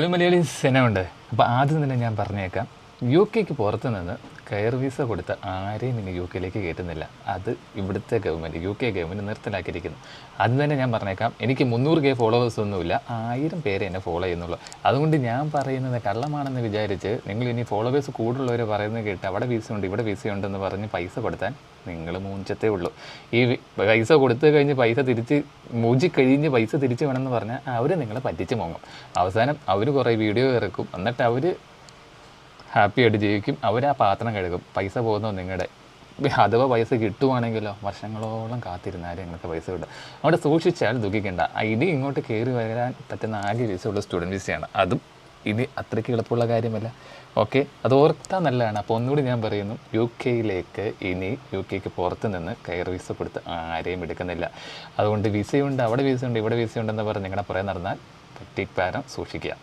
Hello Malayali സിനിമയുണ്ട്. അപ്പോൾ ആദ്യം തന്നെ ഞാൻ പറഞ്ഞേക്കാം. യു കെക്ക് പുറത്ത് നിന്ന് കയർ വിസ കൊടുത്ത ആരെയും ഇനി യു കെയിലേക്ക് കയറ്റുന്നില്ല. അത് ഇവിടുത്തെ ഗവൺമെന്റ് യു കെ ഗവൺമെന്റ് നിർത്തലാക്കിയിരിക്കുന്നു. അത് തന്നെ ഞാൻ പറഞ്ഞേക്കാം. എനിക്ക് മുന്നൂറ് കെ ഫോളോവേഴ്സ് ഒന്നുമില്ല. ആയിരം പേരെ എന്നെ ഫോളോ ചെയ്യുന്നുള്ളൂ. അതുകൊണ്ട് ഞാൻ പറയുന്നത് കള്ളമാണെന്ന് വിചാരിച്ച് നിങ്ങൾ ഇനി ഫോളോവേഴ്സ് കൂടുതലുള്ളവർ പറയുന്നത് കേട്ട് അവിടെ വിസ ഉണ്ട് ഇവിടെ വിസ ഉണ്ടെന്ന് പറഞ്ഞ് പൈസ കൊടുത്താൽ നിങ്ങൾ മൂഞ്ചത്തേ ഉള്ളൂ. ഈ പൈസ കൊടുത്തു കഴിഞ്ഞ് പൈസ തിരിച്ച് മൂഞ്ചി കഴിഞ്ഞ് പൈസ തിരിച്ച് വേണമെന്ന് പറഞ്ഞാൽ അവർ നിങ്ങളെ പറ്റിച്ച് മോങ്ങും. അവസാനം അവർ കുറേ വീഡിയോ ഇറക്കും. എന്നിട്ട് അവർ ഹാപ്പി ആയിട്ട് ജീവിക്കും. അവർ ആ പാത്രം കഴുകും. പൈസ പോകുന്നത് നിങ്ങളുടെ അഥവാ പൈസ കിട്ടുവാണെങ്കിലോ വർഷങ്ങളോളം കാത്തിരുന്നാലും നിങ്ങൾക്ക് പൈസ കിട്ടും അവിടെ സൂക്ഷിച്ചാൽ ദുഃഖിക്കേണ്ട. ഇനി ഇങ്ങോട്ട് കയറി വരാൻ പറ്റുന്ന ആകെ വിസയുള്ള സ്റ്റുഡന്റ് വിസയാണ് അതും ഇനി അത്രയ്ക്ക് എളുപ്പമുള്ള കാര്യമല്ല. ഓക്കെ അത് ഓർത്താൽ നല്ലതാണ്. അപ്പോൾ ഒന്നുകൂടി ഞാൻ പറയുന്നു. യു കെയിലേക്ക് ഇനി യു കെക്ക് പുറത്ത് നിന്ന് കയർ വിസ കൊടുത്ത് ആരെയും എടുക്കുന്നില്ല. അതുകൊണ്ട് വിസയുണ്ട് അവിടെ വിസയുണ്ട് ഇവിടെ വിസയുണ്ടെന്ന് പറഞ്ഞ് നിങ്ങളുടെ പുറകെ നടന്നാൽ പറ്റിപ്പാരം സൂക്ഷിക്കുക.